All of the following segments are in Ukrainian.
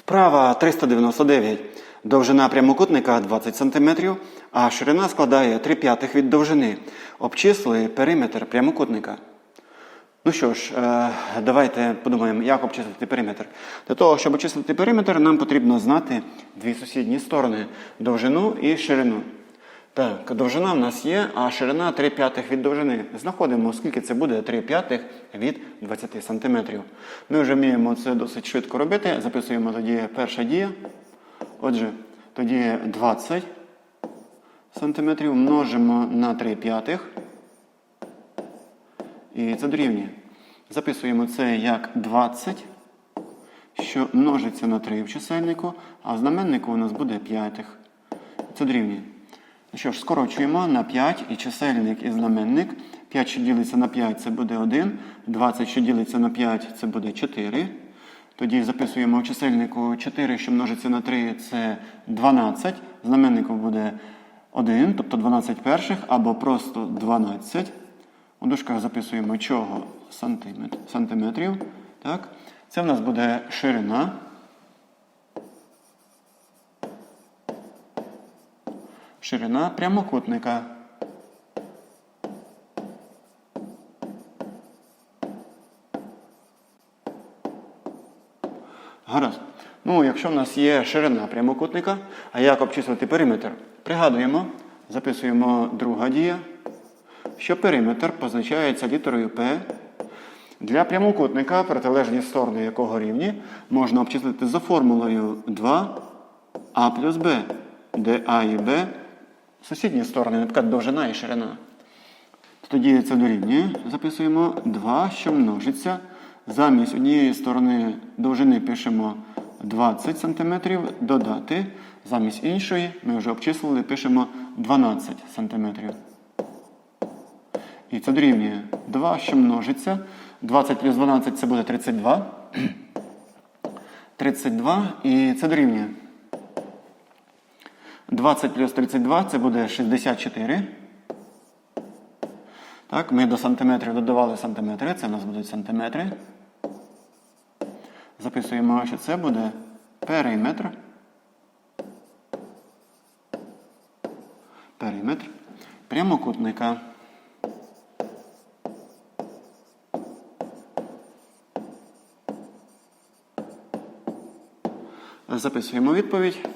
Вправа 399. Довжина прямокутника 20 см, а ширина складає 3 п'ятих від довжини. Обчисли периметр прямокутника. Ну що ж, е, давайте подумаємо, як обчислити периметр. Для того, щоб обчислити периметр, нам потрібно знати дві сусідні сторони довжину і ширину. Так, довжина в нас є, а ширина 3 п'ятих від довжини. Знаходимо, скільки це буде 3 п'ятих від 20 см. Ми вже вміємо це досить швидко робити. Записуємо тоді перша дія. Отже, тоді 20 см множимо на 3 п'ятих. І це дорівнює. Записуємо це як 20, що множиться на 3 в чисельнику, а в знаменнику у нас буде п'ятих. Це дорівнює. Ну що ж, скорочуємо на 5 і чисельник, і знаменник. 5, що ділиться на 5, це буде 1. 20, що ділиться на 5, це буде 4. Тоді записуємо в чисельнику 4, що множиться на 3, це 12. В знаменнику буде 1, тобто 12 перших, або просто 12. У дужках записуємо чого сантиметр, сантиметрів. Так? Це в нас буде ширина. Ширина прямокутника. Гаразд. Ну, якщо в нас є ширина прямокутника, а як обчислити периметр? Пригадуємо, записуємо друга дія, що периметр позначається літерою P. Для прямокутника, протилежні сторони якого рівні, можна обчислити за формулою 2а плюс b, де А і Б сусідні сторони, наприклад, довжина і ширина. Тоді це дорівнює. Записуємо 2, що множиться. Замість однієї сторони довжини пишемо 20 см, додати. Замість іншої ми вже обчислили, пишемо 12 см. І це дорівнює 2, що множиться. 20 плюс 12 це буде 32. 32 і це дорівнює. 20 плюс 32 це буде 64. Так, ми до сантиметрів додавали сантиметри, це у нас будуть сантиметри. Записуємо, що це буде периметр. Периметр прямокутника. Записуємо відповідь.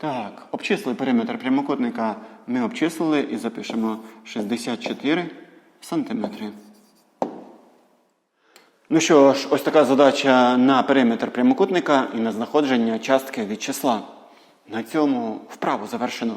Так, обчислили периметр прямокутника. Ми обчислили і запишемо 64 сантиметри. Ну що ж, ось така задача на периметр прямокутника і на знаходження частки від числа. На цьому вправу завершено.